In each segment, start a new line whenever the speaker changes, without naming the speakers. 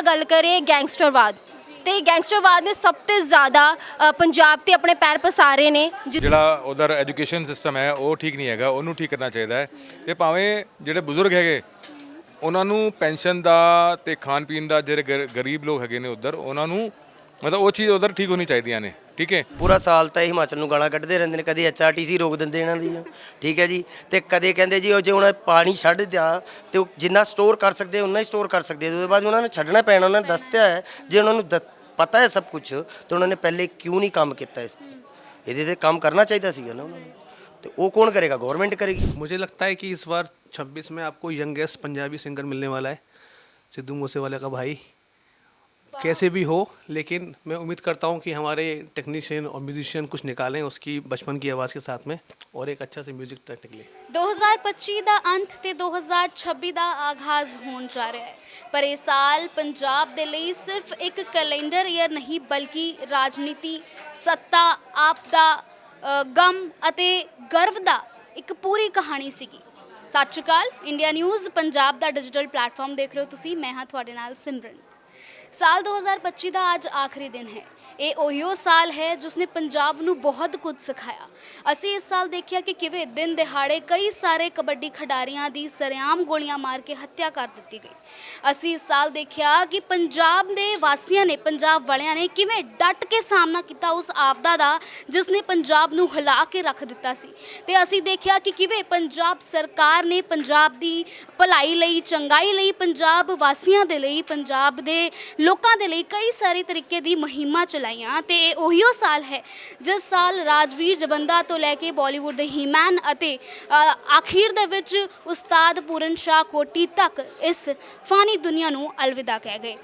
ਆਪਾਂ ਗੱਲ ਕਰੀਏ ਗੈਂਗਸਟਰਵਾਦ। ਤੇ ਗੈਂਗਸਟਰਵਾਦ ਨੇ ਸਭ ਤੋਂ ਜ਼ਿਆਦਾ ਪੰਜਾਬ ਤੇ ਆਪਣੇ ਪੈਰ ਪਸਾਰੇ ਨੇ।
ਜਿਹੜਾ ਉਧਰ ਐਜੂਕੇਸ਼ਨ ਸਿਸਟਮ ਹੈ, ਉਹ ਠੀਕ ਨਹੀਂ ਹੈਗਾ, ਉਹਨੂੰ ਠੀਕ ਕਰਨਾ ਚਾਹੀਦਾ ਹੈ। ਤੇ ਭਾਵੇਂ ਜਿਹੜੇ ਬਜ਼ੁਰਗ ਹੈਗੇ, ਉਹਨਾਂ ਨੂੰ ਪੈਨਸ਼ਨ ਦਾ ਤੇ ਖਾਣ ਪੀਣ ਦਾ ਜਿਹੜੇ ਗਰੀਬ ਲੋਕ ਹੈਗੇ ਨੇ ਉਧਰ, ਉਹਨਾਂ ਨੂੰ ਮਤਲਬ ਉਹ ਚੀਜ਼ ਉਧਰ ਠੀਕ ਹੋਣੀ ਚਾਹੀਦੀਆਂ ਨੇ। ਠੀਕ ਹੈ
ਪੂਰਾ ਸਾਲ ਤਾਂ ਇਹ ਹਿਮਾਚਲ ਨੂੰ ਗਾਲਾਂ ਕੱਢਦੇ ਰਹਿੰਦੇ ਨੇ ਕਦੀ ਐਚਆਰਟੀਸੀ ਰੋਕ ਦਿੰਦੇ ਇਹਨਾਂ ਦੀ ਠੀਕ ਹੈ ਜੀ ਤੇ ਕਦੇ ਕਹਿੰਦੇ ਜੀ ਉਹ ਜੇ ਉਹਨਾਂ ਪਾਣੀ ਛੱਡ ਦਿਆ ਤੇ ਉਹ ਜਿੰਨਾ ਸਟੋਰ ਕਰ ਸਕਦੇ ਉਹਨਾਂ ਹੀ ਸਟੋਰ ਕਰ ਸਕਦੇ ਉਹਦੇ ਬਾਅਦ ਉਹਨਾਂ ਨੇ ਛੱਡਣਾ ਪੈਣਾ ਉਹਨਾਂ ਨੇ ਦੱਸਿਆ ਹੈ ਜੇ ਉਹਨਾਂ ਨੂੰ ਦ- ਪਤਾ ਹੈ ਸਭ ਕੁਝ ਤਾਂ ਉਹਨਾਂ ਨੇ ਪਹਿਲੇ ਕਿਉਂ ਨਹੀਂ ਕੰਮ ਕੀਤਾ ਇਸ ਤੇ ਇਹਦੇ ਤੇ ਕੰਮ ਕਰਨਾ ਚਾਹੀਦਾ ਸੀਗਾ ਨਾ ਉਹਨਾਂ ਨੂੰ ਤੇ ਉਹ ਕੌਣ ਕਰੇਗਾ ਗਵਰਨਮੈਂਟ ਕਰੇਗੀ
मुझे लगता है कि इस बार 26 में आपको यंगेस्ट पंजाबी सिंगर मिलने वाला है सिद्धू मूसेवाले का भाई कैसे भी हो लेकिन मैं उम्मीद करता हूँ कि हमारे टेक्नीशियन और म्यूजिशियन कुछ निकालें उसकी बचपन की आवाज़ के साथ में और एक अच्छा से म्यूजिक ट्रैक निकले
2025 ਦਾ ਅੰਤ ਤੇ 2026 ਦਾ ਆਗਾਜ਼ ਹੋਣ ਜਾ ਰਿਹਾ ਹੈ ਪਰ ਇਹ ਸਾਲ ਪੰਜਾਬ ਦੇ ਲਈ ਸਿਰਫ ਇੱਕ ਕੈਲੰਡਰ ਈਅਰ ਨਹੀਂ ਬਲਕਿ ਰਾਜਨੀਤੀ ਸੱਤਾ ਆਪਦਾ ਅ, ਗਮ ਅਤੇ ਗਰਵ ਦਾ ਇੱਕ ਪੂਰੀ ਕਹਾਣੀ ਸੀਗੀ ਸਤਿ ਸ਼੍ਰੀ ਅਕਾਲ ਇੰਡੀਆ ਨਿਊਜ਼ ਪੰਜਾਬ ਦਾ ਡਿਜੀਟਲ ਪਲੇਟਫਾਰਮ ਦੇਖ ਰਹੇ ਹੋ ਤੁਸੀਂ ਮੈਂ ਹਾਂ ਤੁਹਾਡੇ ਨਾਲ ਸਿਮਰਨ ਸਾਲ 2025 ਦਾ ਅੱਜ ਆਖਰੀ ਦਿਨ ਹੈ। ਇਹ ਉਹੀਓ ਸਾਲ ਹੈ ਜਿਸ ਨੇ ਪੰਜਾਬ ਨੂੰ ਬਹੁਤ ਕੁਝ ਸਿਖਾਇਆ। ਅਸੀਂ ਇਸ ਸਾਲ ਦੇਖਿਆ ਕਿ ਕਿਵੇਂ ਦਿਨ ਦਿਹਾੜੇ ਕਈ ਸਾਰੇ ਕਬੱਡੀ ਖਿਡਾਰੀਆਂ ਦੀ ਸਰਿਆਮ ਗੋਲੀਆਂ ਮਾਰ ਕੇ ਹੱਤਿਆ ਕਰ ਦਿੱਤੀ ਗਈ। ਅਸੀਂ ਇਸ ਸਾਲ ਦੇਖਿਆ ਕਿ ਪੰਜਾਬ ਦੇ ਵਾਸੀਆਂ ਨੇ, ਪੰਜਾਬ ਵਾਲਿਆਂ ਨੇ ਕਿਵੇਂ ਡਟ ਕੇ ਸਾਹਮਣਾ ਕੀਤਾ ਉਸ ਆਫਦਾ ਦਾ ਜਿਸ ਨੇ ਪੰਜਾਬ ਨੂੰ ਹਿਲਾ ਕੇ ਰੱਖ ਦਿੱਤਾ ਸੀ। ਤੇ ਅਸੀਂ ਦੇਖਿਆ ਕਿ ਕਿਵੇਂ ਪੰਜਾਬ ਸਰਕਾਰ ਨੇ ਪੰਜਾਬ ਦੀ ਭਲਾਈ ਲਈ, ਚੰਗਾਈ ਲਈ ਪੰਜਾਬ ਵਾਸੀਆਂ ਦੇ ਲਈ, ਪੰਜਾਬ ਦੇ ਲੋਕਾਂ ਦੇ ਲਈ ਕਈ ਸਾਰੇ ਤਰੀਕੇ ਦੀ ਮੁਹਿੰਮਾਂ ਚਲਾਈਆਂ ਤੇ ਇਹ ਉਹੀਓ ਸਾਲ ਹੈ ਜਿਸ ਸਾਲ ਰਾਜਵੀਰ ਜਵੰਦਾ ਤੋਂ ਲੈ ਕੇ ਬਾਲੀਵੁੱਡ ਦੇ ਹੀਮੈਨ ਅਤੇ ਅ, ਆਖੀਰ ਦੇ ਵਿੱਚ ਉਸਤਾਦ ਪੂਰਨ ਸ਼ਾਹ ਕੋਟੀ ਤੱਕ ਇਸ ਫਾਨੀ ਦੁਨੀਆ ਨੂੰ ਅਲਵਿਦਾ ਕਹਿ ਗਏ।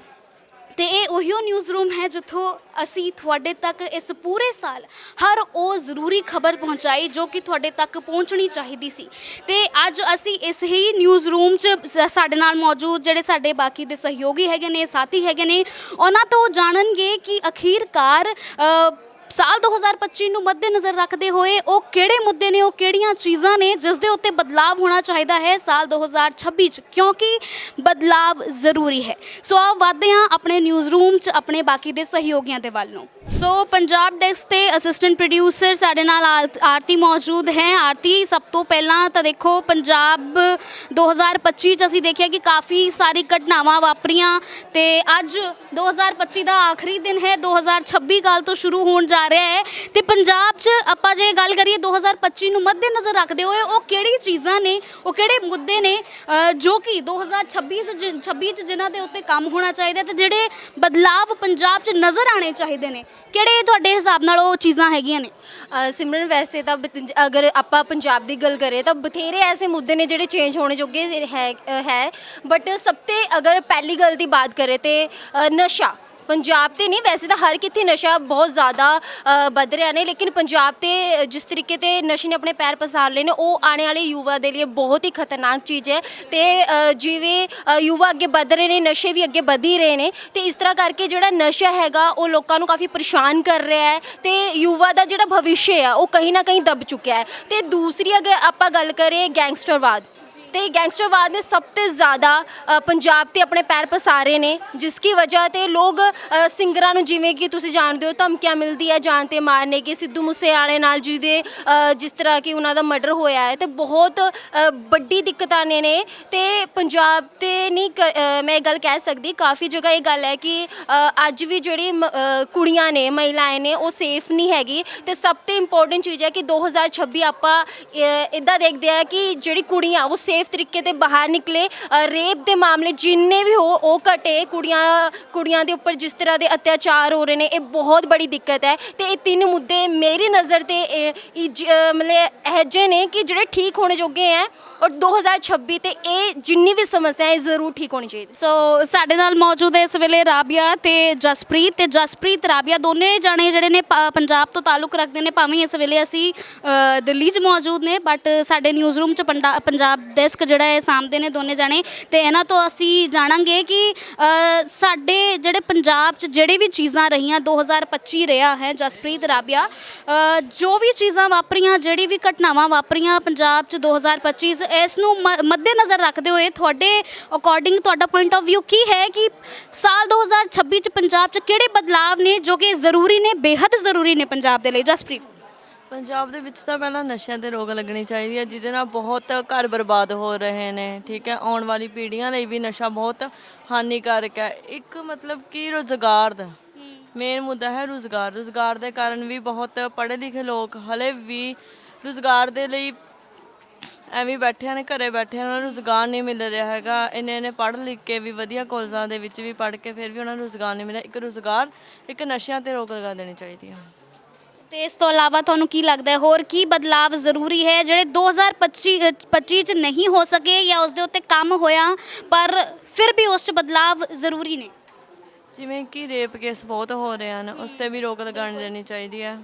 ਤੇ ਇਹ ਉਹੀਓ ਨਿਊਜ਼ ਰੂਮ ਹੈ ਜਿੱਥੋਂ ਅਸੀਂ ਤੁਹਾਡੇ ਤੱਕ ਇਸ ਪੂਰੇ ਸਾਲ ਹਰ ਉਹ ਜ਼ਰੂਰੀ ਖਬਰ ਪਹੁੰਚਾਈ ਜੋ ਕਿ ਤੁਹਾਡੇ ਤੱਕ ਪਹੁੰਚਣੀ ਚਾਹੀਦੀ ਸੀ। ਤੇ ਅੱਜ ਅਸੀਂ ਇਸ ਹੀ ਨਿਊਜ਼ ਰੂਮ 'ਚ ਸ- ਸਾਡੇ ਨਾਲ ਮੌਜੂਦ ਜਿਹੜੇ ਸਾਡੇ ਬਾਕੀ ਦੇ ਸਹਿਯੋਗੀ ਹੈਗੇ ਨੇ ਸਾਥੀ ਹੈਗੇ ਨੇ ਉਹਨਾਂ ਤੋਂ ਜਾਣਨਗੇ ਕਿ ਅਖੀਰਕਾਰ ਅ, ਸਾਲ 2025 ਨੂੰ ਮੱਦੇਨਜ਼ਰ ਰੱਖਦੇ ਹੋਏ ਉਹ ਕਿਹੜੇ ਮੁੱਦੇ ਨੇ, ਉਹ ਕਿਹੜੀਆਂ ਚੀਜ਼ਾਂ ਨੇ ਜਿਸ ਦੇ ਉੱਤੇ ਬਦਲਾਵ ਹੋਣਾ ਚਾਹੀਦਾ ਹੈ ਸਾਲ 2026 ਚ? ਕਿਉਂਕਿ ਬਦਲਾਵ ਜ਼ਰੂਰੀ ਹੈ। ਸੋ ਆਓ ਵਧਦੇ ਹਾਂ ਆਪਣੇ ਨਿਊਜ਼ ਰੂਮ ਚ ਆਪਣੇ ਬਾਕੀ ਦੇ ਸਹਿਯੋਗੀਆਂ ਦੇ ਵੱਲ ਨੂੰ। ਸੋ ਪੰਜਾਬ ਡੈਸਕ ਤੇ ਅਸਿਸਟੈਂਟ ਪ੍ਰੋਡਿਊਸਰ ਸਾਡੇ ਨਾਲ ਆਰ ਆਰਤੀ ਮੌਜੂਦ ਹੈ। ਆਰਤੀ ਸਭ ਤੋਂ ਪਹਿਲਾਂ ਤਾਂ ਦੇਖੋ ਪੰਜਾਬ 2025 ਚ ਅਸੀਂ ਦੇਖਿਆ ਕਿ ਕਾਫੀ ਸਾਰੀ ਘਟਨਾਵਾਂ ਵਾਪਰੀਆਂ ਤੇ ਅੱਜ 2025 ਦਾ ਆਖਰੀ ਦਿਨ ਹੈ। 2026 ਕਾਲ ਤੋਂ ਸ਼ੁਰੂ ਹੋਣ ਜਾ ਰਿਹਾ ਹੈ। ਤੇ ਪੰਜਾਬ 'ਚ ਆਪਾਂ ਜੇ ਗੱਲ ਕਰੀਏ 2025 ਨੂੰ ਮੱਦੇਨਜ਼ਰ ਰੱਖਦੇ ਹੋਏ ਉਹ ਕਿਹੜੀ ਚੀਜ਼ਾਂ ਨੇ ਉਹ ਕਿਹੜੇ ਮੁੱਦੇ ਨੇ ਅ, ਜੋ ਕਿ 2026 ਚ ਜਿ- 26 ਚ ਜਿਨ੍ਹਾਂ ਦੇ ਉੱਤੇ ਕੰਮ ਹੋਣਾ ਚਾਹੀਦਾ ਤੇ ਜਿਹੜੇ ਬਦਲਾਵ ਪੰਜਾਬ 'ਚ ਨਜ਼ਰ ਆਣੇ ਚਾਹੀਦੇ ਨੇ। ਕਿਹੜੇ ਤੁਹਾਡੇ ਹਿਸਾਬ ਨਾਲ ਉਹ ਚੀਜ਼ਾਂ ਹੈਗੀਆਂ ਨੇ?
ਅ, ਸਿਮਰਨ ਵੈਸੇ ਤਾਂ ਬਤ- ਅਗਰ ਆਪਾਂ ਪੰਜਾਬ ਦੀ ਗੱਲ ਕਰੀਏ ਤਾਂ ਬਥੇਰੇ ਐਸੇ ਮੁੱਦੇ ਨੇ ਜਿਹੜੇ ਚੇਂਜ ਹੋਣੇ ਜੋਗੇ ਹੈ ਅ, ਹੈ। ਬਟ ਸਭ ਤੇ ਅਗਰ ਪਹਿਲੀ ਗੱਲ ਦੀ ਬਾਤ ਕਰੇ ਤੇ ਅ, ਨਸ਼ਾ। ਪੰਜਾਬ ਤੇ ਨਹੀਂ, ਵੈਸੇ ਤਾਂ ਹਰ ਕਿੱਥੇ ਨਸ਼ਾ ਬਹੁਤ ਜ਼ਿਆਦਾ ਵੱਧ ਰਿਹਾ ਨੇ, ਲੇਕਿਨ ਪੰਜਾਬ ਤੇ ਜਿਸ ਤਰੀਕੇ ਤੇ ਨਸ਼ੇ ਨੇ ਆਪਣੇ ਪੈਰ ਪਸਾਰ ਲਏ ਨੇ, ਉਹ ਆਉਣ ਵਾਲੇ ਯੁਵਾ ਦੇ ਲਈ ਬਹੁਤ ਹੀ ਖਤਰਨਾਕ ਚੀਜ਼ ਹੈ। ਤੇ ਜਿਵੇਂ ਯੁਵਾ ਅੱਗੇ ਵੱਧ ਰਹੇ ਨੇ, ਨਸ਼ੇ ਵੀ ਅੱਗੇ ਵਧ ਹੀ ਰਹੇ ਨੇ, ਤੇ ਇਸ ਤਰ੍ਹਾਂ ਕਰਕੇ ਜਿਹੜਾ ਨਸ਼ਾ ਹੈਗਾ, ਉਹ ਲੋਕਾਂ ਨੂੰ ਕਾਫੀ ਪਰੇਸ਼ਾਨ ਕਰ ਰਿਹਾ ਹੈ, ਤੇ ਯੁਵਾ ਦਾ ਜਿਹੜਾ ਭਵਿੱਖ ਆ ਉਹ ਕहीं ਨਾ ਕहीं ਦਬ ਚੁੱਕਿਆ ਹੈ। ਤੇ ਦੂਸਰੀ ਅਗਰ ਆਪਾਂ ਗੱਲ ਕਰੀਏ ਗੈਂਗਸਟਰਵਾਦ ਤੇ ਗੈਂਗਸਟਰਵਾਦ ਨੇ ਸਭ ਤੋਂ ਜ਼ਿਆਦਾ ਪੰਜਾਬ ਤੇ ਆਪਣੇ ਪੈਰ ਪਸਾਰੇ ਨੇ, ਜਿਸ ਕੀ ਵਜ੍ਹਾ ਤੇ ਲੋਕ ਸਿੰਗਰਾਂ ਨੂੰ ਜਿਵੇਂ ਕਿ ਤੁਸੀਂ ਜਾਣਦੇ ਹੋ, ਧਮਕੀਆਂ ਮਿਲਦੀ ਹੈ, ਜਾਨ ਤੇ ਮਾਰਨੇ ਕੀ, ਸਿੱਧੂ ਮੂਸੇਵਾਲੇ ਨਾਲ ਜਿਹਦੇ ਜਿਸ ਤਰ੍ਹਾਂ ਕਿ ਉਹਨਾਂ ਦਾ ਮਰਡਰ ਹੋਇਆ ਹੈ, ਤੇ ਬਹੁਤ ਵੱਡੀ ਦਿੱਕਤਾਂ ਨੇ ਨੇ, ਤੇ ਪੰਜਾਬ ਤੇ ਨਹੀਂ ਕ- ਮੈਂ ਇਹ ਗੱਲ ਕਹਿ ਸਕਦੀ, ਕਾਫੀ ਜਗ੍ਹਾ ਇਹ ਗੱਲ ਹੈ ਕਿ ਅੱਜ ਵੀ ਜਿਹੜੀ ਮ- ਕੁੜੀਆਂ ਨੇ ਮਹਿਲਾएं ਨੇ, ਉਹ ਸੇਫ ਨਹੀਂ ਹੈਗੀ, ਤੇ ਸਭ ਤੋਂ ਇੰਪੋਰਟੈਂਟ ਚੀਜ਼ ਹੈ ਕਿ 2026 ਆਪਾਂ ਇਦਾਂ ਦੇਖਦੇ ਆ ਕਿ ਜਿਹੜੀ ਕੁੜੀਆਂ, ਉਹ ਸੇਫ ਤਰੀਕੇ ਤੇ ਬਾਹਰ ਨਿਕਲੇ ਰੇਪ ਦੇ ਮਾਮਲੇ ਜਿੰਨੇ ਵੀ ਹੋ, ਉਹ ਘਟੇ। ਕੁੜੀਆਂ ਕੁੜੀਆਂ ਦੇ ਉੱਪਰ ਜਿਸ ਤਰ੍ਹਾਂ ਦੇ ਅਤਿਆਚਾਰ ਹੋ ਰਹੇ ਨੇ, ਇਹ ਬਹੁਤ ਬੜੀ ਦਿੱਕਤ ਹੈ। ਤੇ ਇਹ ਤਿੰਨ ਮੁੱਦੇ ਮੇਰੀ ਨਜ਼ਰ ਤੇ, ਇਹ- ਇਹ ਜ- ਮਤਲਬ ਇਹੋ ਜਿਹੇ ਨੇ ਕਿ ਜਿਹੜੇ ਠੀਕ ਹੋਣੇ ਜੋਗੇ ਹੈ। ਔਰ 2026 ਤੇ ਇਹ ਜਿੰਨੀ ਵੀ ਸਮੱਸਿਆ ਹੈ ਇਹ ਜ਼ਰੂਰ ਠੀਕ ਹੋਣੀ ਚਾਹੀਦੀ।
ਸੋ ਸਾਡੇ ਨਾਲ ਮੌਜੂਦ ਹੈ ਇਸ ਵੇਲੇ ਰਾਬੀਆ ਤੇ ਜਸਪ੍ਰੀਤ ਤੇ ਜਸਪ੍ਰੀਤ ਰਾਬੀਆ ਦੋਨੇ ਜਾਣੇ ਜਿਹੜੇ ਨੇ ਪ- ਪੰਜਾਬ ਤੋਂ ਤਾਲੁਕ ਰੱਖਦੇ ਨੇ ਭਾਵੇਂ ਇਸ ਵੇਲੇ ਅਸੀਂ ਅ, ਦਿੱਲੀ 'ਚ ਮੌਜੂਦ ਨੇ ਬਟ ਸਾਡੇ ਨਿਊਜ਼ ਰੂਮ 'ਚ ਪੰਡਾ- ਪੰਜਾਬ ਡੈਸਕ ਜਿਹੜਾ ਹੈ ਸਾਹਮਣੇ ਨੇ ਦੋਨੇ ਜਾਣੇ। ਤੇ ਇਹਨਾਂ ਤੋਂ ਅਸੀਂ ਜਾਣਾਂਗੇ ਕਿ ਅ, ਸਾਡੇ ਜਿਹੜੇ ਪੰਜਾਬ 'ਚ ਜਿਹੜੇ ਵੀ ਚੀਜ਼ਾਂ ਰਹੀਆਂ 2025 ਰਿਹਾ ਹੈ ਜਸਪ੍ਰੀਤ ਰਾਬੀਆ। ਅ, ਜੋ ਵੀ ਚੀਜ਼ਾਂ ਵਾਪਰੀਆਂ ਜਿਹੜੀ ਵੀ ਘਟਨਾਵਾਂ ਵਾਪਰੀਆਂ ਪੰਜਾਬ 'ਚ 2025 'ਚ ਇਸ ਨੂੰ ਮ- ਮੱਦੇਨਜ਼ਰ ਰੱਖਦੇ ਹੋਏ ਤੁਹਾਡੇ ਅਕੋਰਡਿੰਗ ਤੁਹਾਡਾ ਪੁਆਇੰਟ ਆਫ View ਕੀ ਹੈ ਕਿ ਸਾਲ 2026 ਚ ਪੰਜਾਬ ਚ ਕਿਹੜੇ ਬਦਲਾਵ ਨੇ ਜੋ ਕਿ ਜ਼ਰੂਰੀ ਨੇ ਬੇहद ਜ਼ਰੂਰੀ ਨੇ ਪੰਜਾਬ ਦੇ ਲਈ? ਜਸਪ੍ਰੀਤ।
ਪੰਜਾਬ ਦੇ ਵਿੱਚ ਤਾਂ ਪਹਿਲਾਂ ਨਸ਼ਿਆਂ ਤੇ ਰੋਕ ਲੱਗਣੀ ਚਾਹੀਦੀ ਹੈ, ਜਿਹਦੇ ਨਾਲ ਬਹੁਤ ਘਰ ਬਰਬਾਦ ਹੋ ਰਹੇ ਨੇ, ਠੀਕ ਹੈ? ਆਉਣ ਵਾਲੀ ਪੀੜ੍ਹੀਆਂ ਲਈ ਵੀ ਨਸ਼ਾ ਬਹੁਤ ਹਾਨੀਕਾਰਕ ਹੈ। ਇੱਕ ਮਤਲਬ ਕਿ ਰੋਜ਼ਗਾਰ ਦਾ ਮੇਨ ਮੁੱਦਾ ਹੈ ਰੋਜ਼ਗਾਰ। ਰੋਜ਼ਗਾਰ ਦੇ ਕਾਰਨ ਵੀ ਬਹੁਤ ਪੜ੍ਹੇ ਲਿਖੇ ਲੋਕ ਹਲੇ ਵੀ ਰੋਜ਼ਗਾਰ ਦੇ ਲਈ ਐਵੇਂ ਬੈਠੇ ਨੇ ਘਰੇ ਬੈਠੇ ਉਹਨਾਂ ਨੂੰ ਰੋਜ਼ਗਾਰ ਨਹੀਂ ਮਿਲ ਰਿਹਾ ਹੈਗਾ। ਇੰਨੇ ਇੰਨੇ ਪੜ੍ਹ ਲਿਖ ਕੇ ਵੀ ਵਧੀਆ ਕਾਲਜਾਂ ਦੇ ਵਿੱਚ ਵੀ ਪੜ੍ਹ ਕੇ ਫਿਰ ਵੀ ਉਹਨਾਂ ਨੂੰ ਰੋਜ਼ਗਾਰ ਨਹੀਂ ਮਿਲਿਆ। ਇੱਕ ਰੋਜ਼ਗਾਰ ਇੱਕ ਨਸ਼ਿਆਂ ਤੇ ਰੋਕ ਲਗਾ ਦੇਣੀ ਚਾਹੀਦੀ ਹੈ
ਤੇ ਇਸ ਤੋਂ ਇਲਾਵਾ ਤੁਹਾਨੂੰ ਕੀ ਲੱਗਦਾ ਹੈ ਹੋਰ ਕੀ ਬਦਲਾਵ ਜ਼ਰੂਰੀ ਹੈ ਜਿਹੜੇ 2025 ਅ, 25 ਚ ਨਹੀਂ ਹੋ ਸਕੇ ਜਾਂ ਉਸ ਦੇ ਉੱਤੇ ਕੰਮ ਹੋਇਆ ਪਰ ਫਿਰ ਵੀ ਉਸ ਚ ਬਦਲਾਵ ਜ਼ਰੂਰੀ ਨੇ?
ਜਿਵੇਂ ਕਿ ਰੇਪ ਕੇਸ ਬਹੁਤ ਹੋ ਰਹੇ ਹਨ ਉਸ ਤੇ ਵੀ ਰੋਕ ਲਗਾਉਣੀ ਦੇਣੀ ਚਾਹੀਦੀ ਹੈ।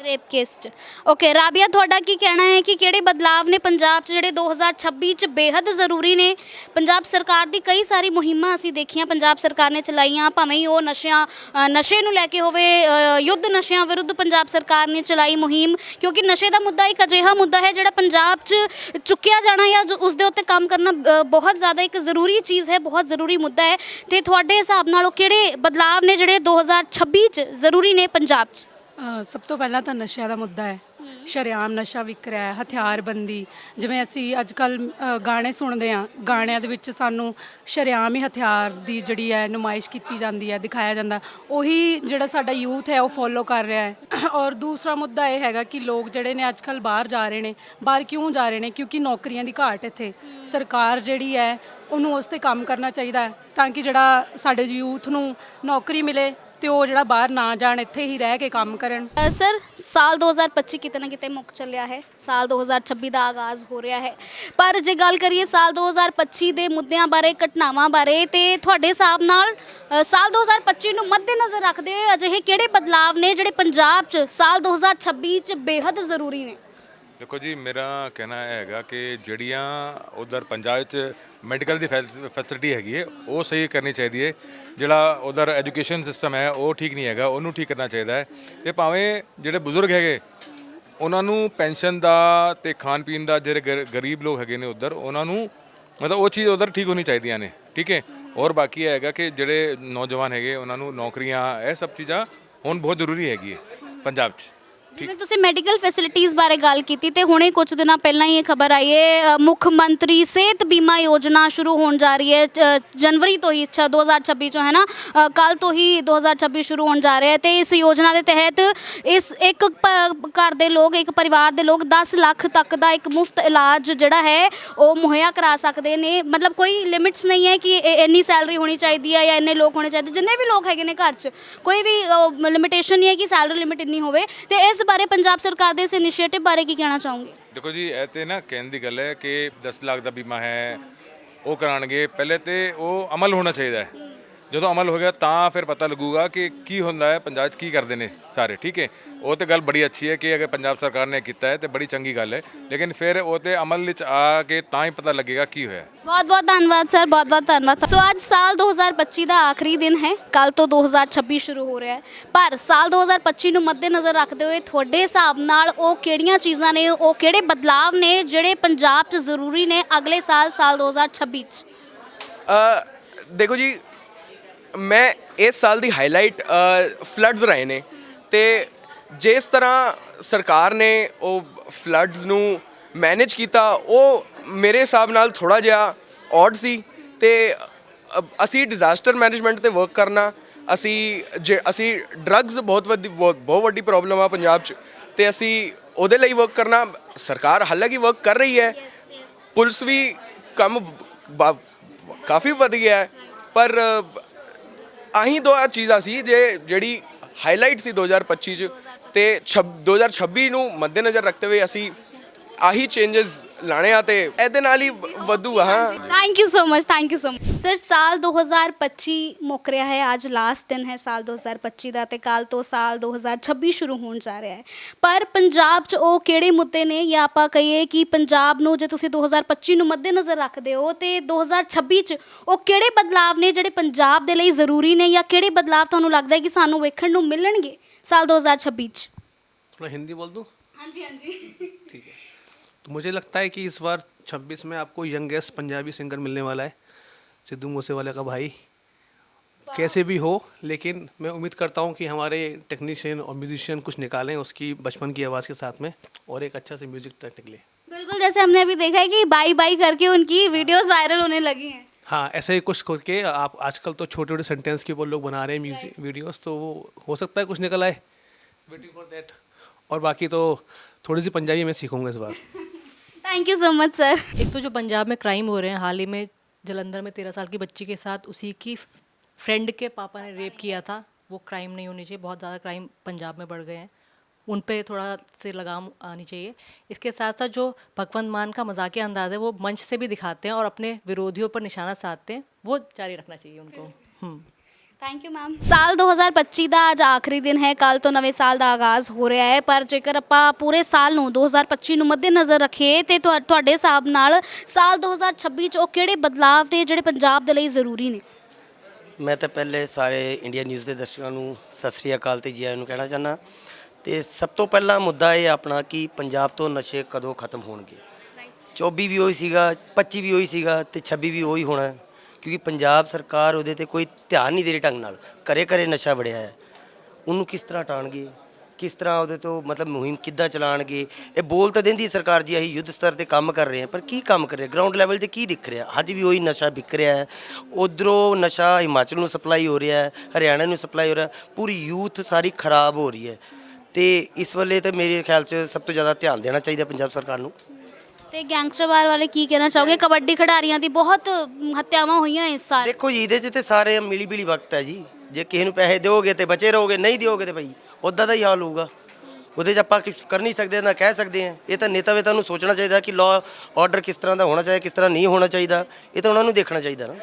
ਰੇਪ ਕੇਸ ਚ। ਓਕੇ ਰਾਬੀਆ ਤੁਹਾਡਾ ਕੀ ਕਹਿਣਾ ਹੈ ਕਿ ਕਿਹੜੇ ਬਦਲਾਵ ਨੇ ਪੰਜਾਬ 'ਚ ਜਿਹੜੇ 2026 ਚ ਬੇहद ਜ਼ਰੂਰੀ ਨੇ? ਪੰਜਾਬ ਸਰਕਾਰ ਦੀ ਕਈ ਸਾਰੀ ਮੁਹਿੰਮਾਂ ਅਸੀਂ ਦੇਖੀਆਂ ਪੰਜਾਬ ਸਰਕਾਰ ਨੇ ਚਲਾਈਆਂ ਭਾਵੇਂ ਉਹ ਨਸ਼ਿਆਂ ਅ, ਨਸ਼ੇ ਨੂੰ ਲੈ ਕੇ ਹੋਵੇ ਅ, ਯੁੱਧ ਨਸ਼ਿਆਂ ਵਿਰੁੱਧ ਪੰਜਾਬ ਸਰਕਾਰ ਨੇ ਚਲਾਈ ਮੁਹਿੰਮ ਕਿਉਂਕਿ ਨਸ਼ੇ ਦਾ ਮੁੱਦਾ ਇੱਕ ਅਜਿਹਾ ਮੁੱਦਾ ਹੈ ਜਿਹੜਾ ਪੰਜਾਬ 'ਚ ਚੁੱਕਿਆ ਜਾਣਾ ਜਾਂ ਜੋ ਉਸ ਦੇ ਉੱਤੇ ਕੰਮ ਕਰਨਾ ਅ, ਬਹੁਤ ਜ਼ਿਆਦਾ ਇੱਕ ਜ਼ਰੂਰੀ ਚੀਜ਼ ਹੈ ਬਹੁਤ ਜ਼ਰੂਰੀ ਮੁੱਦਾ ਹੈ। ਤੇ ਤੁਹਾਡੇ ਹਿਸਾਬ ਨਾਲ ਉਹ ਕਿਹੜੇ ਬਦਲਾਵ ਨੇ ਜਿਹੜੇ 2026 ਚ ਜ਼ਰੂਰੀ ਨੇ ਪੰਜਾਬ 'ਚ?
ਅ, ਸਭ ਤੋਂ ਪਹਿਲਾਂ ਤਾਂ ਨਸ਼ਿਆਂ ਦਾ ਮੁੱਦਾ ਹੈ। ਸ਼ਰੇਆਮ ਨਸ਼ਾ ਵਿਕ ਰਿਹਾ ਹੈ ਹਥਿਆਰਬੰਦੀ। ਜਿਵੇਂ ਅਸੀਂ ਅੱਜ ਕੱਲ ਗਾਣੇ ਸੁਣਦੇ ਹਾਂ। ਗਾਣਿਆਂ ਦੇ ਵਿੱਚ ਸਾਨੂੰ ਸ਼ਰੇਆਮ ਹੀ ਹਥਿਆਰ ਦੀ ਜਿਹੜੀ ਹੈ ਨੁਮਾਇਸ਼ ਕੀਤੀ ਜਾਂਦੀ ਹੈ ਦਿਖਾਇਆ ਜਾਂਦਾ। ਉਹੀ ਜਿਹੜਾ ਸਾਡਾ ਯੂਥ ਹੈ ਉਹ ਫੋਲੋ ਕਰ ਰਿਹਾ ਹੈ। ਔਰ ਦੂਸਰਾ ਮੁੱਦਾ ਇਹ ਹੈਗਾ ਕਿ ਲੋਕ ਜਿਹੜੇ ਨੇ ਅੱਜ ਕੱਲ ਬਾਹਰ ਜਾ ਰਹੇ ਨੇ ਬਾਹਰ ਕਿਉਂ ਜਾ ਰਹੇ ਨੇ? ਕਿਉਂਕਿ ਨੌਕਰੀਆਂ ਦੀ ਘਾਟ ਇੱਥੇ। ਸਰਕਾਰ ਜਿਹੜੀ ਹੈ ਉਹਨੂੰ ਉਸ ਤੇ ਕੰਮ ਕਰਨਾ ਚਾਹੀਦਾ ਹੈ ਤਾਂ ਕਿ ਜਿਹੜਾ ਸਾਡੇ ਯੂਥ ਨੂੰ ਨੌਕਰੀ ਮਿਲੇ ਤੇ ਉਹ ਜਿਹੜਾ ਬਾਹਰ ਨਾ ਜਾਣ ਇੱਥੇ ਹੀ ਰਹਿ ਕੇ ਕੰਮ ਕਰਨ।
ਸਰ ਸਾਲ 2025 ਕਿਤੇ ਨਾ ਕਿਤੇ ਮੁੱਕ ਚੱਲਿਆ ਹੈ। ਸਾਲ 2026 ਦਾ ਆਗਾਜ਼ ਹੋ ਰਿਹਾ ਹੈ। ਪਰ ਜੇ ਗੱਲ ਕਰੀਏ ਸਾਲ 2025 ਦੇ ਮੁੱਦਿਆਂ ਬਾਰੇ ਘਟਨਾਵਾਂ ਬਾਰੇ ਤੇ ਤੁਹਾਡੇ ਹਿਸਾਬ ਨਾਲ ਅ, ਸਾਲ 2025 ਨੂੰ ਮੱਦੇਨਜ਼ਰ ਰੱਖਦੇ ਹੋਏ ਅਜਿਹੇ ਕਿਹੜੇ ਬਦਲਾਵ ਨੇ ਜਿਹੜੇ ਪੰਜਾਬ 'ਚ ਸਾਲ 2026 'ਚ ਬੇहद ਜ਼ਰੂਰੀ ਨੇ?
ਦੇਖੋ ਜੀ, ਮੇਰਾ ਕਹਿਣਾ ਇਹ ਹੈਗਾ ਕਿ ਜਿਹੜੀਆਂ ਉਧਰ ਪੰਜਾਬ 'ਚ ਮੈਡੀਕਲ ਦੀ ਫੈਸਿਲਿਟੀ ਹੈਗੀ ਹੈ, ਉਹ ਸਹੀ ਕਰਨੀ ਚਾਹੀਦੀ ਹੈ। ਜਿਹੜਾ ਉਧਰ ਐਜੂਕੇਸ਼ਨ ਸਿਸਟਮ ਹੈ, ਉਹ ਠੀਕ ਨਹੀਂ ਹੈਗਾ, ਉਹਨੂੰ ਠੀਕ ਕਰਨਾ ਚਾਹੀਦਾ ਹੈ। ਤੇ ਭਾਵੇਂ ਜਿਹੜੇ ਬਜ਼ੁਰਗ ਹੈਗੇ, ਉਹਨਾਂ ਨੂੰ ਪੈਨਸ਼ਨ ਦਾ ਤੇ ਖਾਣ ਪੀਣ ਦਾ ਜਿਹੜੇ ਗਰ- ਗਰੀਬ ਲੋਕ ਹੈਗੇ ਨੇ ਉਧਰ, ਉਹਨਾਂ ਨੂੰ ਮਤਲਬ ਉਹ ਚੀਜ਼ ਉਧਰ ਠੀਕ ਹੋਣੀ ਚਾਹੀਦੀਆਂ ਨੇ, ਠੀਕ ਹੈ? ਔਰ ਬਾਕੀ ਇਹ ਹੈਗਾ ਕਿ ਜਿਹੜੇ ਨੌਜਵਾਨ ਹੈਗੇ, ਉਹਨਾਂ ਨੂੰ ਨੌਕਰੀਆਂ, ਇਹ ਸਭ ਚੀਜ਼ਾਂ ਹੁਣ ਬਹੁਤ ਜ਼ਰੂਰੀ ਹੈਗੀ ਹੈ ਪੰਜਾਬ 'ਚ।
ਜਿਵੇਂ ਤੁਸੀਂ ਮੈਡੀਕਲ ਫੈਸਿਲਿਟੀਆਂ ਬਾਰੇ ਗੱਲ ਕੀਤੀ ਤੇ ਹੁਣੇ ਕੁਝ ਦਿਨਾਂ ਪਹਿਲਾਂ ਹੀ ਇਹ ਖਬਰ ਆਈ ਹੈ ਅ, ਮੁੱਖ ਮੰਤਰੀ ਸਿਹਤ ਬੀਮਾ ਯੋਜਨਾ ਸ਼ੁਰੂ ਹੋਣ ਜਾ ਰਹੀ ਹੈ ਅ, ਜਨਵਰੀ ਤੋਂ ਹੀ ਅੱਛਾ 2026 ਚੋਂ ਹੈ ਨਾ? ਕੱਲ ਤੋਂ ਹੀ 2026 ਸ਼ੁਰੂ ਹੋਣ ਜਾ ਰਿਹਾ ਹੈ ਤੇ ਇਸ ਯੋਜਨਾ ਦੇ ਤਹਿਤ ਇਸ ਇੱਕ ਪ- ਘਰ ਦੇ ਲੋਕ ਇੱਕ ਪਰਿਵਾਰ ਦੇ ਲੋਕ 10 ਲੱਖ ਤੱਕ ਦਾ ਇੱਕ ਮੁਫਤ ਇਲਾਜ ਜਿਹੜਾ ਹੈ ਉਹ ਮੁਹੱਈਆ ਕਰਾ ਸਕਦੇ ਨੇ। ਮਤਲਬ ਕੋਈ ਲਿਮਿਟਸ ਨਹੀਂ ਹੈ ਕਿ ਇਹ- ਇੰਨੀ ਸੈਲਰੀ ਹੋਣੀ ਚਾਹੀਦੀ ਹੈ ਜਾਂ ਇੰਨੇ ਲੋਕ ਹੋਣੇ ਚਾਹੀਦੇ। ਜਿੰਨੇ ਵੀ ਲੋਕ ਹੈਗੇ ਨੇ ਘਰ 'ਚ ਕੋਈ ਵੀ ਲਿਮਿਟੇਸ਼ਨ ਨਹੀਂ ਹੈ ਕਿ ਸੈਲਰੀ ਲਿਮਿਟ ਇੰਨੀ ਹੋਵੇ। ਤੇ ਇਸ ਬਾਰੇ ਪੰਜਾਬ ਸਰਕਾਰ ਦੇ ਇਸ ਇਨੀਸ਼ੀਏਟਿਵ ਬਾਰੇ ਕੀ ਕਹਿਣਾ ਚਾਹੋਗੇ?
ਦੇਖੋ ਜੀ, ਇਹ ਤੇ ਨਾ ਕਹਿਣ ਦੀ ਗੱਲ ਹੈ ਕਿ 10 ਲੱਖ ਦਾ ਬੀਮਾ ਹੈ, ਉਹ ਕਰਾਣਗੇ ਪਹਿਲੇ ਤੇ ਉਹ ਅਮਲ ਹੋਣਾ ਚਾਹੀਦਾ ਹੈ। ਜਦੋਂ ਅਮਲ ਹੋ ਗਿਆ ਤਾਂ ਫਿਰ ਪਤਾ ਲੱਗੂਗਾ ਕਿ ਕੀ ਹੁੰਦਾ ਹੈ ਪੰਜਾਬ 'ਚ ਕੀ ਕਰਦੇ ਨੇ ਸਾਰੇ ਠੀਕ ਹੈ? ਉਹ ਤੇ ਗੱਲ ਬੜੀ ਅੱਛੀ ਹੈ ਕਿ ਅਗਰ ਪੰਜਾਬ ਸਰਕਾਰ ਨੇ ਕੀਤਾ ਹੈ ਤੇ ਬੜੀ ਚੰਗੀ ਗੱਲ ਹੈ ਲੇਕਿਨ ਫਿਰ ਉਹ ਤੇ ਅਮਲ ਵਿੱਚ ਆ ਕੇ ਤਾਂ ਹੀ ਪਤਾ ਲੱਗੇਗਾ ਕੀ ਹੋਇਆ
ਬਹੁਤ ਬਹੁਤ ਧੰਨਵਾਦ ਸਰ। ਬਹੁਤ ਬਹੁਤ ਧੰਨਵਾਦ। ਸੋ ਅੱਜ ਸਾਲ 2025 ਦਾ ਆਖਰੀ ਦਿਨ ਹੈ। ਕੱਲ ਤੋਂ 2026 ਸ਼ੁਰੂ ਹੋ ਰਿਹਾ ਹੈ। ਪਰ ਸਾਲ 2025 ਨੂੰ ਮੱਦੇਨਜ਼ਰ ਰੱਖਦੇ ਹੋਏ ਤੁਹਾਡੇ ਹਿਸਾਬ ਨਾਲ ਉਹ ਕਿਹੜੀਆਂ ਚੀਜ਼ਾਂ ਨੇ ਉਹ ਕਿਹੜੇ ਬਦਲਾਵ ਨੇ ਜਿਹੜੇ ਪੰਜਾਬ 'ਚ ਜ਼ਰੂਰੀ ਨੇ ਅਗਲੇ ਸਾਲ ਸਾਲ 2026 'ਚ?
ਅ, ਦੇਖੋ ਜੀ ਮੈਂ ਇਸ ਸਾਲ ਦੀ ਹਾਈਲਾਈਟ ਫਲੱਡਸ ਰਹੇ ਨੇ। ਤੇ ਜਿਸ ਤਰ੍ਹਾਂ ਸਰਕਾਰ ਨੇ ਉਹ ਫਲੱਡਸ ਨੂੰ ਮੈਨੇਜ ਕੀਤਾ ਉਹ ਮੇਰੇ ਹਿਸਾਬ ਨਾਲ ਥੋੜਾ ਜਿਹਾ ਔਡ ਸੀ। ਤੇ ਅਸੀਂ ਡਿਜ਼ਾਸਟਰ ਮੈਨੇਜਮੈਂਟ ਤੇ ਵਰਕ ਕਰਨਾ ਅਸੀਂ ਜੇ ਅਸੀਂ ਡਰੱਗਸ ਬਹੁਤ ਵੱਡੀ ਬਹੁਤ ਵੱਡੀ ਪ੍ਰੋਬਲਮ ਆ ਪੰਜਾਬ 'ਚ। ਤੇ ਅਸੀਂ ਉਹਦੇ ਲਈ ਵਰਕ ਕਰਨਾ ਸਰਕਾਰ ਹਾਲਾਂਕਿ ਵਰਕ ਕਰ ਰਹੀ ਹੈ। ਪੁਲਿਸ ਵੀ ਕੰਮ ਕਾਫੀ ਵਧ ਗਿਆ ਪਰ ਆਹੀ ਦੋ ਚੀਜ਼ਾਂ ਸੀ, ਜੇ ਜਿਹੜੀ ਹਾਈਲਾਈਟ ਸੀ 2025 ਚ ਤੇ ਛਬ- 2026 ਨੂੰ ਮੱਦੇਨਜ਼ਰ ਰੱਖਦੇ ਹੋਏ ਅਸੀਂ ਆਹੀ ਚੇਂजेस ਲਾਣੇ ਆ ਤੇ ਇਹਦੇ ਨਾਲ ਹੀ ਵਧੂ ਹਾਂ।
Thank you so much thank you so much sir ਸਾਲ 2025 ਮੁੱਕ ਰਿਹਾ ਹੈ ਅੱਜ ਲਾਸਟ ਦਿਨ ਹੈ ਸਾਲ 2025 ਦਾ ਤੇ ਕੱਲ ਤੋਂ ਸਾਲ 2026 ਸ਼ੁਰੂ ਹੋਣ ਜਾ ਰਿਹਾ ਹੈ। ਪਰ ਪੰਜਾਬ 'ਚ ਉਹ ਕਿਹੜੇ ਮੁੱਦੇ ਨੇ ਜਾਂ ਆਪਾਂ ਕਹੀਏ ਕਿ ਪੰਜਾਬ ਨੂੰ ਜੇ ਤੁਸੀਂ 2025 ਨੂੰ ਮੱਦੇ ਨਜ਼ਰ ਰੱਖਦੇ ਹੋ ਤੇ 2026 'ਚ ਉਹ ਕਿਹੜੇ ਬਦਲਾਵ ਨੇ ਜਿਹੜੇ ਪੰਜਾਬ ਦੇ ਲਈ ਜ਼ਰੂਰੀ ਨੇ ਜਾਂ ਕਿਹੜੇ ਬਦਲਾਵ ਤੁਹਾਨੂੰ ਲੱਗਦਾ ਕਿ ਸਾਨੂੰ ਵੇਖਣ ਨੂੰ ਮਿਲਣਗੇ ਸਾਲ 2026 'ਚ?
ਥੋੜਾ ਹਿੰਦੀ ਬੋਲ ਦੂੰ?
ਹਾਂਜੀ ਹਾਂਜੀ।
ਠੀਕ ਹੈ। तो मुझे लगता है कि इस बार 26 में आपको यंगेस्ट पंजाबी सिंगर मिलने वाला है सिद्धू मूसेवाला का भाई। कैसे भी हो लेकिन मैं उम्मीद करता हूँ कि हमारे टेक्नीशियन और म्यूजिशियन कुछ निकालें उसकी बचपन की आवाज़ के साथ में और एक अच्छा से म्यूज़िक ट्रैक निकले।
बिल्कुल जैसे हमने अभी देखा है कि बाई बाई करके उनकी वीडियोस वायरल होने लगी हैं।
हाँ ऐसे ही कुछ करके आप आजकल तो छोटे छोटे सेंटेंस के ऊपर लोग बना रहे हैं म्यूज़िक वीडियोस तो वो हो सकता है कुछ निकल आए। वेटिंग फॉर देट और बाकी तो थोड़ी सी पंजाबी मैं सीखूँगा इस बार।
Thank you so much sir
एक तो जो पंजाब में क्राइम हो रहे हैं, हाल ही में जलंधर में तेरह साल की बच्ची के साथ उसी की फ्रेंड के पापा ने रेप किया था, वो क्राइम नहीं होनी चाहिए, बहुत ज़्यादा क्राइम पंजाब में बढ़ गए हैं। उन पर थोड़ा से लगाम आनी चाहिए। इसके साथ साथ जो भगवंत मान का मजाकिया अंदाज है, वो मंच से भी दिखाते हैं और अपने विरोधियों पर निशाना साधते हैं, वो जारी रखना चाहिए उनको। हम्म।
ਥੈਂਕ ਯੂ ਮੈਮ ਸਾਲ 2025 ਦਾ ਅੱਜ ਆਖਰੀ ਦਿਨ ਹੈ। ਕੱਲ ਤੋਂ ਨਵੇਂ ਸਾਲ ਦਾ ਆਗਾਜ਼ ਹੋ ਰਿਹਾ ਹੈ। ਪਰ ਜੇਕਰ ਆਪਾਂ ਪੂਰੇ ਸਾਲ ਨੂੰ 2025 ਨੂੰ ਮੱਦੇਨਜ਼ਰ ਰੱਖੀਏ ਤੇ ਤੁਹਾ- ਤੁਹਾਡੇ ਹਿਸਾਬ ਨਾਲ ਸਾਲ 2026 ਚ ਉਹ ਕਿਹੜੇ ਬਦਲਾਅ ਨੇ ਜਿਹੜੇ ਪੰਜਾਬ ਦੇ ਲਈ ਜ਼ਰੂਰੀ ਨੇ?
ਮੈਂ ਤਾਂ ਪਹਿਲੇ ਸਾਰੇ ਇੰਡੀਆ ਨਿਊਜ਼ ਦੇ ਦਰਸ਼ਕਾਂ ਨੂੰ ਸਤਿ ਸ੍ਰੀ ਅਕਾਲ ਤੇ ਜੀ ਆਇਆਂ ਨੂੰ ਕਹਿਣਾ ਚਾਹਨਾ ਤੇ ਸਭ ਤੋਂ ਪਹਿਲਾ ਮੁੱਦਾ ਇਹ ਆਪਣਾ ਕਿ ਪੰਜਾਬ ਤੋਂ ਨਸ਼ੇ ਕਦੋਂ ਖਤਮ ਹੋਣਗੇ? 24 ਵੀ ਉਹੀ ਸੀਗਾ 25 ਵੀ ਉਹੀ ਸੀਗਾ ਤੇ 26 ਵੀ ਉਹੀ ਹੋਣਾ ਹੈ। ਕਿਉਂਕਿ ਪੰਜਾਬ ਸਰਕਾਰ ਉਹਦੇ ਤੇ ਕੋਈ ਧਿਆਨ ਨਹੀਂ ਦੇ ਰਹੀ ਢੰਗ ਨਾਲ। ਘਰੇ ਘਰੇ ਨਸ਼ਾ ਵੜਿਆ ਹੈ। ਉਹਨੂੰ ਕਿਸ ਤਰ੍ਹਾਂ ਹਟਾਉਣਗੇ? ਕਿਸ ਤਰ੍ਹਾਂ ਉਹਦੇ ਤੋਂ ਮਤਲਬ ਮੁਹਿੰਮ ਕਿੱਦਾਂ ਚਲਾਉਣਗੇ? ਇਹ ਬੋਲ ਤਾਂ ਦਿੰਦੀ ਸਰਕਾਰ ਜੀ, ਅਸੀਂ ਯੁੱਧ ਸਤਰ ਤੇ ਕੰਮ ਕਰ ਰਹੇ ਹਾਂ, ਪਰ ਕੀ ਕੰਮ ਕਰ ਰਹੇ? ਗਰਾਊਂਡ ਲੈਵਲ ਤੇ ਕੀ ਦਿਖ ਰਿਹਾ? ਅੱਜ ਵੀ ਉਹੀ ਨਸ਼ਾ ਵਿਕ ਰਿਹਾ ਹੈ। ਉਧਰੋਂ ਨਸ਼ਾ ਹਿਮਾਚਲ ਨੂੰ ਸਪਲਾਈ ਹੋ ਰਿਹਾ ਹੈ, ਹਰਿਆਣਾ ਨੂੰ ਸਪਲਾਈ ਹੋ ਰਿਹਾ ਪੂਰੀ ਯੂਥ ਸਾਰੀ ਖਰਾਬ ਹੋ ਰਹੀ ਹੈ। ਤੇ ਇਸ ਵੇਲੇ ਤਾਂ ਮੇਰੇ ਖਿਆਲ 'ਚ ਸਭ ਤੋਂ ਜ਼ਿਆਦਾ ਧਿਆਨ ਦੇਣਾ ਚਾਹੀਦਾ ਪੰਜਾਬ ਸਰਕਾਰ ਨੂੰ।
ਤੇ ਗੈਂਗਸਟਰ ਬਾਰ ਵਾਲੇ ਕੀ ਕਹਿਣਾ ਚਾਹੋਗੇ? ਕਬੱਡੀ ਖਿਡਾਰੀਆਂ ਦੀ ਬਹੁਤ ਹੱਤਿਆਵਾਂ ਹੋਈਆਂ ਇਸ ਸਾਲ।
ਦੇਖੋ ਜੀ ਇਹਦੇ 'ਚ ਤੇ ਸਾਰੇ ਮਿਲੀ ਬਿਲੀ ਵਕਤ ਹੈ ਜੀ। ਜੇ ਕਿਸੇ ਨੂੰ ਪੈਸੇ ਦਿਓਗੇ ਤੇ ਬਚੇ ਰਹੋਗੇ ਨਹੀਂ ਦਿਓਗੇ ਤੇ ਭਾਈ ਉਦਾਂ ਦਾ ਹੀ ਹਾਲ ਹੋਊਗਾ। ਉਹਦੇ 'ਚ ਆਪਾਂ ਕੁਝ ਕਰ ਨਹੀਂ ਸਕਦੇ ਨਾ ਕਹਿ ਸਕਦੇ ਆ ਇਹ ਤਾਂ ਨੇਤਾ ਵੇਤਾ ਨੂੰ ਸੋਚਣਾ ਚਾਹੀਦਾ ਕਿ ਲਾਅ ਆਰਡਰ ਕਿਸ ਤਰ੍ਹਾਂ ਦਾ ਹੋਣਾ ਚਾਹੀਦਾ ਕਿਸ ਤਰ੍ਹਾਂ ਨਹੀਂ ਹੋਣਾ ਚਾਹੀਦਾ। ਇਹ ਤਾਂ ਉਹਨਾਂ ਨੂੰ ਦੇਖਣਾ ਚਾਹੀਦਾ ਨਾ।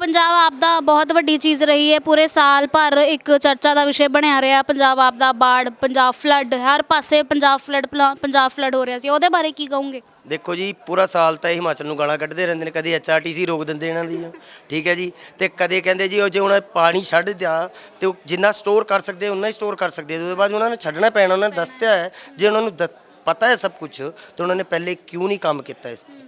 ਇੱਕ ਪੰਜਾਬ ਆਪਦਾ ਬਹੁਤ ਵੱਡੀ ਚੀਜ਼ ਰਹੀ ਹੈ। ਪੂਰੇ ਸਾਲ ਭਰ ਇੱਕ ਚਰਚਾ ਦਾ ਵਿਸ਼ੇ ਬਣਿਆ ਰਿਹਾ। ਪੰਜਾਬ ਆਪ ਦਾ ਬਾੜ, ਪੰਜਾਬ ਫਲੱਡ, ਹਰ ਪਾਸੇ ਪੰਜਾਬ ਫਲੱਡ ਪੰਜਾਬ ਫਲੱਡ ਹੋ ਰਿਹਾ ਸੀ। ਉਹਦੇ ਬਾਰੇ ਕੀ ਕਹੋਗੇ?
ਦੇਖੋ ਜੀ, ਪੂਰਾ ਸਾਲ ਤਾਂ ਇਹ ਹਿਮਾਚਲ ਨੂੰ ਗਾਲਾਂ ਕੱਢਦੇ ਰਹਿੰਦੇ ਨੇ। ਕਦੇ ਐਚਆਰਟੀਸੀ ਰੋਕ ਦਿੰਦੇ ਇਹਨਾਂ ਦੀ। ਠੀਕ ਹੈ ਜੀ। ਤੇ ਕਦੇ ਕਹਿੰਦੇ ਜੀ, ਉਹ ਜੇ ਹੁਣ ਪਾਣੀ ਛੱਡ ਦਿਆ, ਤੇ ਉਹ ਜਿੰਨਾ ਸਟੋਰ ਕਰ ਸਕਦੇ ਉਹਨਾਂ ਹੀ ਸਟੋਰ ਕਰ ਸਕਦੇ। ਉਹਦੇ ਬਾਅਦ ਉਹਨਾਂ ਨੇ ਛੱਡਣਾ ਪੈਣਾ, ਉਹਨਾਂ ਨੇ ਦੱਸਿਆ ਹੈ। ਜੇ ਉਹਨਾਂ ਨੂੰ ਦ- ਪਤਾ ਹੈ ਸਭ ਕੁਝ ਤਾਂ ਉਹਨਾਂ ਨੇ ਪਹਿਲੇ ਕਿਉਂ ਨਹੀਂ ਕੰਮ ਕੀਤਾ ਇਸ ਤੇ?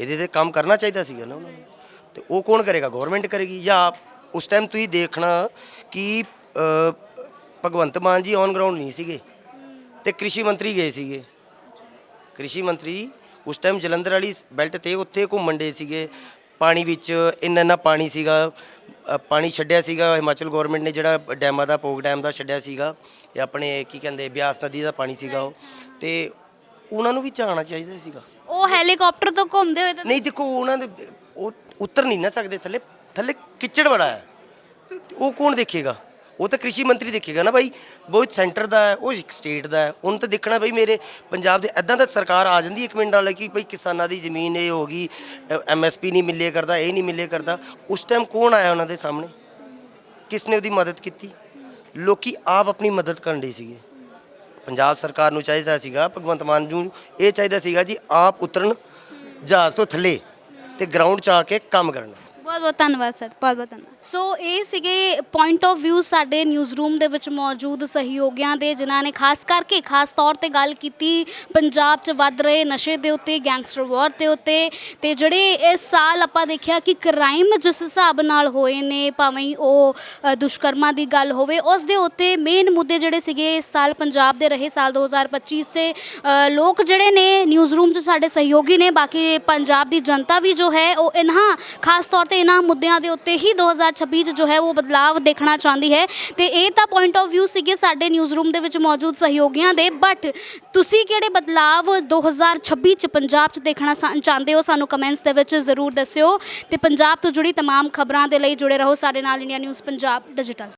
ਇਹਦੇ ਤੇ ਕੰਮ ਕਰਨਾ ਚਾਹੀਦਾ ਸੀਗਾ ਨਾ ਉਹਨਾਂ ਨੂੰ। ਤੇ ਉਹ ਕੌਣ ਕਰੇਗਾ? ਗਵਰਨਮੈਂਟ ਕਰੇਗੀ ਜਾਂ ਉਸ ਟਾਈਮ ਤੁਸੀਂ ਦੇਖਣਾ ਕਿ ਭਗਵੰਤ ਮਾਨ ਜੀ ਔਨ ਗਰਾਊਂਡ ਨਹੀਂ ਸੀਗੇ ਤੇ ਕ੍ਰਿਸ਼ੀ ਮੰਤਰੀ ਗਏ ਸੀਗੇ। ਕ੍ਰਿਸ਼ੀ ਮੰਤਰੀ ਉਸ ਟਾਈਮ ਜਲੰਧਰ ਵਾਲੀ ਬੈਲਟ ਤੇ ਉੱਥੇ ਘੁੰਮਣ ਦੇ ਸੀਗੇ। ਪਾਣੀ ਵਿੱਚ ਇੰਨਾ ਇੰਨਾ ਪਾਣੀ ਸੀਗਾ ਪਾਣੀ ਛੱਡਿਆ ਸੀਗਾ। ਹਿਮਾਚਲ ਗਵਰਨਮੈਂਟ ਨੇ ਜਿਹੜਾ ਡੈਮਾਂ ਦਾ ਪੋਗ ਡੈਮ ਦਾ ਛੱਡਿਆ ਸੀਗਾ ਇਹ ਆਪਣੇ ਕੀ ਕਹਿੰਦੇ ਬਿਆਸ ਨਦੀ ਦਾ ਪਾਣੀ ਸੀਗਾ ਉਹ। ਤੇ ਉਹਨਾਂ ਨੂੰ ਵੀ ਜਾਣਾ ਚਾਹੀਦਾ ਸੀਗਾ।
ਉਹ ਹੈਲੀਕਾਪਟਰ ਤੋਂ ਘੁੰਮਦੇ ਹੋਏ ਤਾਂ
ਨਹੀਂ ਦੇਖੋ ਉਹਨਾਂ ਦੇ ਉਹ ਉਤਰ ਨਹੀਂ ਨਾ ਸਕਦੇ, ਥੱਲੇ ਥੱਲੇ ਕਿਚੜ ਬੜਾ ਹੈ। ਉਹ ਕੌਣ ਦੇਖੇਗਾ? ਉਹ ਤਾਂ ਕ੍ਰਿਸ਼ੀ ਮੰਤਰੀ ਦੇਖੇਗਾ ਨਾ ਭਾਈ ਬਹੁਤ ਸੈਂਟਰ ਦਾ ਹੈ, ਉਹ ਇੱਕ ਸਟੇਟ ਦਾ ਹੈ। ਉਹਨੂੰ ਤਾਂ ਦੇਖਣਾ ਭਾਈ ਮੇਰੇ ਪੰਜਾਬ ਦੇ ਐਦਾਂ ਤਾਂ ਸਰਕਾਰ ਆ ਜਾਂਦੀ ਇੱਕ ਮਿੰਟ ਨਾਲ ਕਿ ਭਾਈ ਕਿਸਾਨਾਂ ਦੀ ਜ਼ਮੀਨ ਇਹ ਹੋ ਗਈ ਐਮਐਸਪੀ ਨਹੀਂ ਮਿਲੇ ਕਰਦਾ, ਇਹ ਨਹੀਂ ਮਿਲੇ ਕਰਦਾ। ਉਸ ਟਾਈਮ ਕੌਣ ਆਇਆ ਉਹਨਾਂ ਦੇ ਸਾਹਮਣੇ? ਕਿਸ ਨੇ ਉਹਦੀ ਮਦਦ ਕੀਤੀ? ਲੋਕੀ ਆਪ ਆਪਣੀ ਮਦਦ ਕਰਨ ਦੇ ਸੀਗੇ। ਪੰਜਾਬ ਸਰਕਾਰ ਨੂੰ ਚਾਹੀਦਾ ਸੀਗਾ, ਭਗਵੰਤ ਮਾਨ ਨੂੰ ਇਹ ਚਾਹੀਦਾ ਸੀਗਾ ਜੀ, ਆਪ ਉਤਰਨ ਜਹਾਜ਼ ਤੋਂ ਥੱਲੇ। ਤੇ ਗਰਾਊਂਡ 'ਚ ਆ ਕੇ ਕੰਮ ਕਰਨਾ।
ਬਹੁਤ ਬਹੁਤ ਧੰਨਵਾਦ ਸਰ ਬਹੁਤ ਬਹੁਤ ਧੰਨਵਾਦ। ਸੋ ਇਹ ਸੀਗੇ ਪੁਆਇੰਟ ਆਫ ਵਿਊ ਸਾਡੇ ਨਿਊਜ਼ ਰੂਮ ਦੇ ਵਿੱਚ ਮੌਜੂਦ ਸਹਿਯੋਗੀਆਂ ਦੇ ਜਿਨ੍ਹਾਂ ਨੇ ਖਾਸ ਕਰਕੇ ਖਾਸ ਤੌਰ ਤੇ ਗੱਲ ਕੀਤੀ ਪੰਜਾਬ 'ਚ ਵੱਧ ਰਹੇ ਨਸ਼ੇ ਦੇ ਉੱਤੇ ਗੈਂਗਸਟਰ ਵਾਰ ਦੇ ਉੱਤੇ ਤੇ ਜਿਹੜੇ ਇਸ ਸਾਲ ਆਪਾਂ ਦੇਖਿਆ ਕਿ ਕ੍ਰਾਈਮ ਜਿਸ ਹਿਸਾਬ ਨਾਲ ਹੋਏ ਨੇ ਭਾਵੇਂ ਉਹ ਅ, ਦੁਸ਼ਕਰਮਾਂ ਦੀ ਗੱਲ ਹੋਵੇ ਉਸ ਦੇ ਉੱਤੇ ਮੇਨ ਮੁੱਦੇ ਜਿਹੜੇ ਸੀਗੇ ਇਸ ਸਾਲ ਪੰਜਾਬ ਦੇ ਰਹੇ ਸਾਲ 2025 ਸੇ ਅ, ਲੋਕ ਜਿਹੜੇ ਨੇ ਨਿਊਜ਼ ਰੂਮ 'ਚ ਸਾਡੇ ਸਹਿਯੋਗੀ ਨੇ ਬਾਕੀ ਪੰਜਾਬ ਦੀ ਜਨਤਾ ਵੀ ਜੋ ਹੈ ਉਹ ਇਨ੍ਹਾਂ ਖਾਸ ਤੌਰ ਤੇ ਇਹਨਾਂ ਮੁੱਦਿਆਂ ਦੇ ਉੱਤੇ ਹੀ 2026 ਚ ਜੋ ਹੈ ਉਹ ਬਦਲਾਵ ਦੇਖਣਾ ਚਾਹੁੰਦੀ ਹੈ ਤੇ ਇਹ ਤਾਂ ਪੁਆਇੰਟ ਆਫ View ਸੀਗੇ ਸਾਡੇ ਨਿਊਜ਼ ਰੂਮ ਦੇ ਵਿੱਚ ਮੌਜੂਦ ਸਹਿਯੋਗੀਆਂ ਦੇ ਬਟ ਤੁਸੀਂ ਕਿਹੜੇ ਬਦਲਾਵ 2026 ਚ ਪੰਜਾਬ ਚ ਦੇਖਣਾ ਸਾ- ਚਾਹੁੰਦੇ ਹੋ ਸਾਨੂੰ ਕਮੈਂਟਸ ਦੇ ਵਿੱਚ ਜ਼ਰੂਰ ਦੱਸਿਓ ਤੇ ਪੰਜਾਬ ਤੋਂ ਜੁੜੀ तमाम ਖਬਰਾਂ ਦੇ ਲਈ ਜੁੜੇ ਰਹੋ ਸਾਡੇ ਨਾਲ ਇੰਡੀਆ ਨਿਊਜ਼ ਪੰਜਾਬ ਡਿਜੀਟਲ